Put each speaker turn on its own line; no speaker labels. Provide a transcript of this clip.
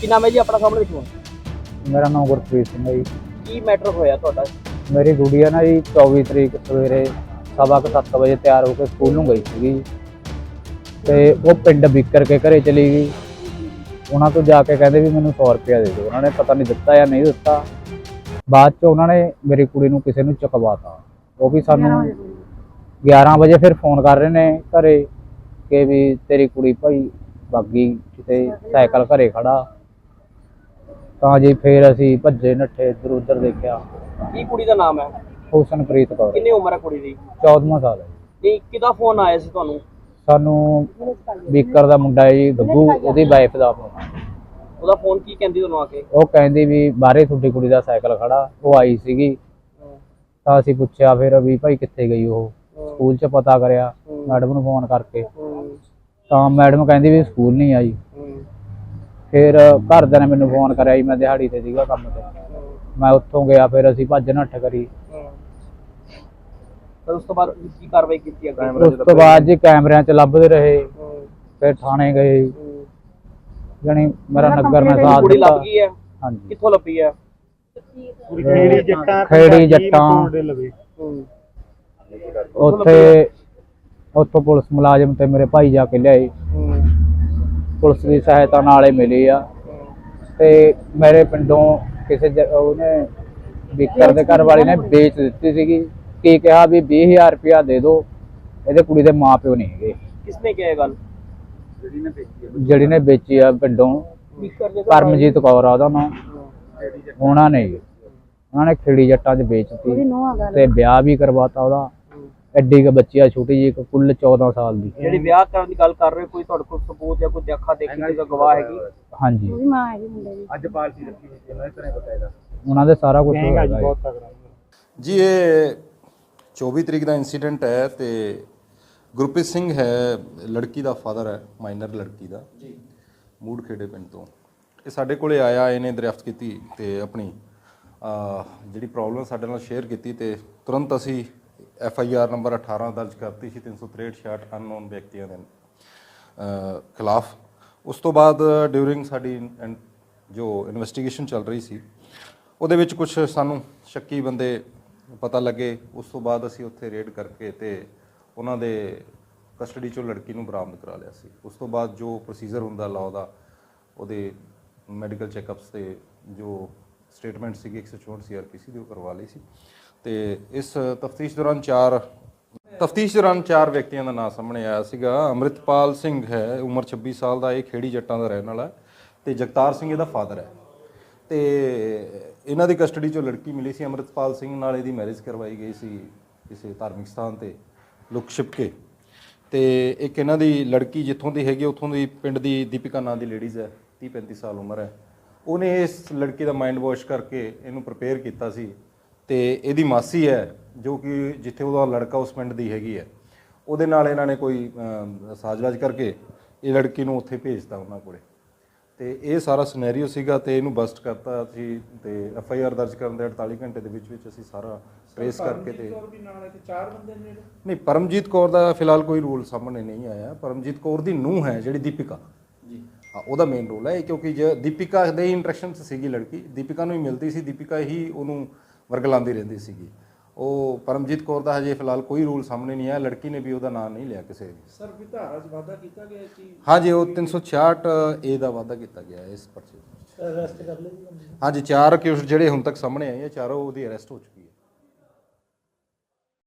ਕੀ ਨਾਮ ਹੈ ਜੀ ਆਪਣਾ ਸਾਹਮਣੇ ਦੇਖੋ।
ਮੇਰਾ ਨਾਮ ਗੁਰਪ੍ਰੀਤ ਸਿੰਘ ਹੈ ਜੀ।
ਕੀ ਮੈਟਰ ਹੋਇਆ ਤੁਹਾਡਾ?
ਮੇਰੀ ਗੁੜੀਆ ਨਾ ਜੀ 24 ਤਰੀਕ ਸਵੇਰੇ ਸਵਾ ਕੁ ਸੱਤ ਵਜੇ ਤਿਆਰ ਹੋ ਕੇ ਸਕੂਲ ਨੂੰ ਗਈ ਸੀਗੀ। ਤੇ ਉਹ ਪਿੰਡ ਵਿਕਰ ਕੇ ਘਰੇ ਚਲੀ ਗਈ। ਉਹਨਾਂ ਤੋਂ ਜਾ ਕੇ ਕਹਿੰਦੇ ਵੀ ਮੈਨੂੰ 100 ਰੁਪਇਆ ਦੇ ਦਿਓ। ਉਹਨਾਂ ਨੇ ਪਤਾ ਨਹੀਂ ਦਿੱਤਾ ਜਾਂ ਨਹੀਂ ਦਿੱਤਾ। ਬਾਅਦ ਚ ਉਹਨਾਂ ਨੇ ਮੇਰੀ ਕੁੜੀ ਨੂੰ ਕਿਸੇ ਨੂੰ ਚੁਕਵਾਤਾ। ਉਹ ਵੀ ਸਾਨੂੰ 11 ਵਜੇ ਫਿਰ ਫੋਨ ਕਰ ਰਹੇ ਨੇ ਘਰੇ ਕਿ ਵੀ ਤੇਰੀ ਕੁੜੀ ਭਾਈ ਬਾਗੀ ਕਿਤੇ ਸਾਈਕਲ ਘਰੇ ਖੜਾ। ਤਾਂ ਜੀ ਫਿਰ ਅਸੀਂ ਭੱਜੇ ਨੱਠੇ ਇੱਧਰ ਉੱਧਰ ਦੇਖਿਆ।
ਕੀ ਕੁੜੀ ਦਾ ਨਾਮ ਹੈ?
ਹੁਸਨਪ੍ਰੀਤ ਕੌਰ।
ਕਿੰਨੀ ਉਮਰ ਹੈ ਕੁੜੀ ਦੀ?
14ਵਾਂ ਸਾਲ ਹੈ।
ਤੇ ਕਿਹਦਾ ਫੋਨ ਆਇਆ ਸੀ ਤੁਹਾਨੂੰ?
ਸਾਨੂੰ ਬੀਕਰ ਦਾ ਮੁੰਡਾ ਹੈ ਜੀ ਗੱਗੂ ਉਹਦੀ ਵਾਈਫ ਦਾ ਆ।
ਉਹਦਾ ਫੋਨ ਕੀ ਕਹਿੰਦੀ ਤੁਹਾਨੂੰ ਆ ਕੇ?
ਉਹ ਕਹਿੰਦੀ ਵੀ ਬਾਹਰੇ ਤੁਹਾਡੀ ਕੁੜੀ ਦਾ ਸਾਈਕਲ ਖੜਾ ਉਹ ਆਈ ਸੀਗੀ। ਤਾਂ ਅਸੀਂ ਪੁੱਛਿਆ ਫਿਰ ਵੀ ਭਾਈ ਕਿੱਥੇ ਗਈ ਉਹ? ਸਕੂਲ 'ਚ ਪਤਾ ਕਰਿਆ ਮੈਡਮ ਨੂੰ ਫੋਨ ਕਰਕੇ। ਤਾਂ ਮੈਡਮ ਕਹਿੰਦੀ ਵੀ ਸਕੂਲ ਨਹੀਂ ਆਈ। ਫਿਰ ਘਰਦਿਆਂ ਨੇ ਮੈਨੂੰ ਫੋਨ ਕਰਿਆ ਜੀ ਮੈਂ ਦਿਹਾੜੀ ਤੇ ਸੀਗਾ ਕੰਮ ਤੇ। ਮੈਂ ਉੱਥੋਂ ਗਿਆ ਫਿਰ ਅਸੀਂ ਭੱਜ ਨੱਠ ਕਰੀ।
ਫਿਰ ਉਸ ਤੋਂ ਬਾਅਦ ਕੀ ਕਾਰਵਾਈ ਕੀਤੀ ਅੱਗੇ?
ਉਸ ਤੋਂ ਬਾਅਦ ਜੀ ਕੈਮਰਿਆਂ 'ਚ ਲੱਭਦੇ ਰਹੇ ਫਿਰ ਥਾਣੇ ਗਏ।
ਹੂੰ।
ਜਾਣੀ ਮੇਰਾ ਨਗਰ ਨੇ ਸਾਥ
ਕੁੜੀ ਲੱਭ
ਦਿੱਤਾ
ਗਈ ਹੈ?
ਹਾਂਜੀ।
ਕਿੱਥੋਂ ਲੱਭੀ ਹੈ?
ਖੇੜੀ ਜੱਟਾਂ ਖੇੜੀ ਜੱਟਾਂ। ਉੱਥੇ ਉੱਥੋਂ ਪੁਲਿਸ ਮੁਲਾਜ਼ਮ ਤੇ ਮੇਰੇ ਭਾਈ ਜਾ ਕੇ ਲਿਆਏ। ਪੁਲਿਸ ਦੀ ਸਹਾਇਤਾ ਨਾਲ ਹੀ ਮਿਲੀ ਆ। ਤੇ ਮੇਰੇ ਪਿੰਡੋਂ ਕਿਸੇ ਜ- ਉਹਨੇ ਵਿਕਰ ਦੇ ਘਰ ਵਾਲੇ ਨੇ ਵੇਚ ਦਿੱਤੀ ਸੀਗੀ। ਕੀ ਕਿਹਾ ਵੀ 20000 ਰੁਪਇਆ ਦੇ ਦਿਓ ਇਹਦੇ ਕੁੜੀ ਦੇ ਮਾਪਿਓ ਨਹੀਂ ਹੈਗੇ।
ਕਿਸਨੇ ਕਿਹਾ ਇਹ ਗੱਲ?
ਜਿਹੜੀ ਨੇ ਵੇਚੀ ਆ। ਪਿੰਡੋਂ
ਵਿਕਰ ਦੇ
ਕਰਮਜੀਤ ਕੌਰ ਆ ਉਹਦਾ ਨਾਮ ਉਹਨਾਂ ਨੇ ਜੀ। ਉਹਨਾਂ ਨੇ ਖੇੜੀ ਜੱਟਾਂ 'ਚ ਵੇਚਤੀ ਤੇ ਵਿਆਹ ਵੀ ਕਰਵਾਤਾ ਉਹਦਾ। ਐਡੀ ਕ ਬੱਚੀ ਆ ਛੋਟੀ ਜੀ ਕੁੱਲ 14 ਸਾਲ ਦੀ।
ਜਿਹੜੀ ਵਿਆਹ ਕਰਨ ਦੀ ਗੱਲ ਕਰ ਰਹੇ ਹੋ, ਕੋਈ ਤੁਹਾਡੇ ਕੋਲ ਸਬੂਤ ਜਾਂ ਕੋਈ ਦੇਖਾ ਦੇਖੀ ਕੋਈ ਗਵਾਹ ਹੈਗੀ?
ਹਾਂਜੀ।
ਮਾਂ ਹੈ ਜੀ ਮੁੰਡੇ ਦੀ।
ਅੱਜ ਪਾਰਟੀ ਰੱਖੀ ਹੋਈ ਉਹਨਾਂ ਦੇ ਬਕਾਇਦਾ। ਉਹਨਾਂ ਦੇ ਸਾਰਾ ਕੁਝ ਹੋਇਆ ਜੀ
ਜੀ ਇਹ 24 ਤਰੀਕ ਦਾ ਇਨਸੀਡੈਂਟ ਹੈ ਤੇ ਗੁਰਪ੍ਰੀਤ ਸਿੰਘ ਹੈ ਲੜਕੀ ਦਾ ਫਾਦਰ ਹੈ ਮਾਈਨਰ ਲੜਕੀ ਦਾ। ਜੀ। ਮੂੜ ਖੇੜੇ ਪਿੰਡ ਤੋਂ। ਇਹ ਸਾਡੇ ਕੋਲੇ ਆਇਆ ਇਹਨੇ ਦਰਿਆਫਤ ਕੀਤੀ ਤੇ ਆਪਣੀ ਅਹ, ਜਿਹੜੀ ਪ੍ਰੋਬਲਮ ਸਾਡੇ ਨਾਲ ਸ਼ੇਅਰ ਕੀਤੀ ਤੇ ਤੁਰੰਤ ਅਸੀਂ ਐਫ ਆਈ ਆਰ ਨੰਬਰ 18 ਦਰਜ ਕਰਤੀ ਸੀ 363 66 ਅਨਨੋਨ ਵਿਅਕਤੀਆਂ ਦੇ ਖਿਲਾਫ। ਉਸ ਤੋਂ ਬਾਅਦ ਡਿਊਰਿੰਗ ਸਾਡੀ ਇਨ- ਜੋ ਇਨਵੈਸਟੀਗੇਸ਼ਨ ਚੱਲ ਰਹੀ ਸੀ, ਉਹਦੇ ਵਿੱਚ ਕੁਝ ਸਾਨੂੰ ਸ਼ੱਕੀ ਬੰਦੇ ਪਤਾ ਲੱਗੇ। ਉਸ ਤੋਂ ਬਾਅਦ ਅਸੀਂ ਉੱਥੇ ਰੇਡ ਕਰਕੇ ਤੇ ਉਹਨਾਂ ਦੇ ਕਸਟਡੀ ਚੋਂ ਲੜਕੀ ਨੂੰ ਬਰਾਮਦ ਕਰਾ ਲਿਆ ਸੀ। ਉਸ ਤੋਂ ਬਾਅਦ ਜੋ ਪ੍ਰੋਸੀਜਰ ਹੁੰਦਾ ਲਾਅ ਦਾ, ਉਹਦੇ ਮੈਡੀਕਲ ਚੈੱਕਅਪਸ ਤੇ ਜੋ ਸਟੇਟਮੈਂਟ ਸੀਗੀ 164 ਸੀਆਰਪੀਸੀ ਦੀ, ਉਹ ਕਰਵਾ ਲਈ ਸੀ। ਤੇ ਇਸ ਤਫਤੀਸ਼ ਦੌਰਾਨ ਚਾਰ, ਤਫਤੀਸ਼ ਦੌਰਾਨ ਚਾਰ ਵਿਅਕਤੀਆਂ ਦਾ ਨਾਮ ਸਾਹਮਣੇ ਆਇਆ ਸੀਗਾ। ਅੰਮ੍ਰਿਤਪਾਲ ਸਿੰਘ ਹੈ, ਉਮਰ 26 ਸਾਲ ਦਾ, ਇਹ ਖੇੜੀ ਜੱਟਾਂ ਦਾ ਰਹਿਣ ਵਾਲਾ ਹੈ ਤੇ ਜਗਤਾਰ ਸਿੰਘ ਇਹਦਾ ਫਾਦਰ ਹੈ। ਤੇ ਇਹਨਾਂ ਦੀ ਕਸਟਡੀ ਚੋਂ ਲੜਕੀ ਮਿਲੀ ਸੀ ਅੰਮ੍ਰਿਤਪਾਲ ਸਿੰਘ ਨਾਲ, ਇਹਦੀ ਮੈਰਿਜ ਕਰਵਾਈ ਗਈ ਸੀ ਕਿਸੇ ਧਾਰਮਿਕ ਸਥਾਨ ਤੇ, ਲੁਕ ਛਿਪ ਕੇ। ਤੇ ਇੱਕ ਇਹਨਾਂ ਦੀ ਲੜਕੀ ਜਿੱਥੋਂ ਦੀ ਹੈਗੀ, ਉੱਥੋਂ ਦੀ ਪਿੰਡ ਦੀ ਦੀਪਿਕਾ ਨਾਂ ਦੀ ਲੇਡੀਜ਼ ਹੈ 30 35 ਸਾਲ ਉਮਰ ਹੈ। ਉਹਨੇ ਇਸ ਲੜਕੀ ਦਾ ਮਾਈਂਡ ਵਾਸ਼ ਕਰਕੇ ਇਹਨੂੰ ਪ੍ਰਪੇਅਰ ਕੀਤਾ ਸੀ। ਤੇ ਇਹਦੀ ਮਾਸੀ ਹੈ ਜੋ ਕਿ ਜਿੱਥੇ ਉਹਦਾ ਲੜਕਾ ਉਸ ਪਿੰਡ ਦੀ ਹੈਗੀ ਹੈ ਉਹਦੇ ਨਾਲ ਇਹਨਾਂ ਨੇ ਕੋਈ ਅਮ, ਸਾਜ਼ਵਾਜ਼ ਕਰਕੇ ਇਹ ਲੜਕੀ ਨੂੰ ਉੱਥੇ ਭੇਜਤਾ ਉਹਨਾਂ ਕੋਲੇ। ਤੇ ਇਹ ਸਾਰਾ ਸਿਨੈਰੀਓ ਸੀਗਾ ਤੇ ਇਹਨੂੰ ਬਸਟ ਕਰਤਾ ਸੀ ਤੇ ਐਫ ਆਈ ਆਰ ਦਰਜ ਕਰਨ ਦੇ 48 ਘੰਟੇ ਦੇ ਵਿੱਚ ਵਿੱਚ ਅਸੀਂ ਸਾਰਾ ਟ੍ਰੇਸ ਕਰਕੇ ਤੇ ਨਹੀਂ ਪਰਮਜੀਤ ਕੌਰ ਦਾ ਫਿਲਹਾਲ ਕੋਈ ਰੂਲ ਸਾਹਮਣੇ ਨਹੀਂ ਆਇਆ। ਪਰਮਜੀਤ ਕੌਰ ਦੀ ਨੂੰਹ ਹੈ ਜਿਹੜੀ ਦੀਪਿਕਾ। ਜੀ। ਹਾਂ ਉਹਦਾ ਮੇਨ ਰੋਲ ਹੈ ਕਿਉਂਕਿ ਜੇ ਦੀਪਿਕਾ ਦੇ ਇੰਟਰੈਕਸ਼ਨ ਸੀਗੀ ਲੜਕੀ। ਦੀਪਿਕਾ ਨੂੰ ਹੀ ਮਿਲਦੀ ਸੀ ਦੀਪਿਕਾ ਹੀ ਉਹਨੂੰ ਵਰਗਲਾਉਂਦੀ ਰਹਿੰਦੀ ਸੀਗੀ। ਉਹ ਪਰਮਜੀਤ ਕੌਰ ਦਾ ਹਜੇ ਫਿਲਹਾਲ ਕੋਈ ਰੂਲ ਸਾਹਮਣੇ ਨਹੀਂ ਆਇਆ ਲੜਕੀ ਨੇ ਵੀ ਉਹਦਾ ਨਾਮ ਨਹੀਂ ਲਿਆ ਕਿਸੇ
ਸਰ ਵਿਧਾਰਾ ਚ ਵਾਅਦਾ ਕੀਤਾ ਗਿਆ ਕਿ
ਹਾਂਜੀ ਉਹ 366 ਏ ਦਾ ਵਾਅਦਾ ਕੀਤਾ ਗਿਆ ਇਸ ਪਰਚੇ ਵਿੱਚ।
ਅਰੈਸਟ ਕਰ ਲਈ
ਹਾਂਜੀ ਚਾਰ ਅਕਿਊਜ਼ਡ ਜਿਹੜੇ ਹੁਣ ਤੱਕ ਸਾਹਮਣੇ ਆਏ ਆ ਚਾਰੋਂ ਉਹਦੀ ਅਰੈਸਟ ਹੋ ਚੁੱਕੇ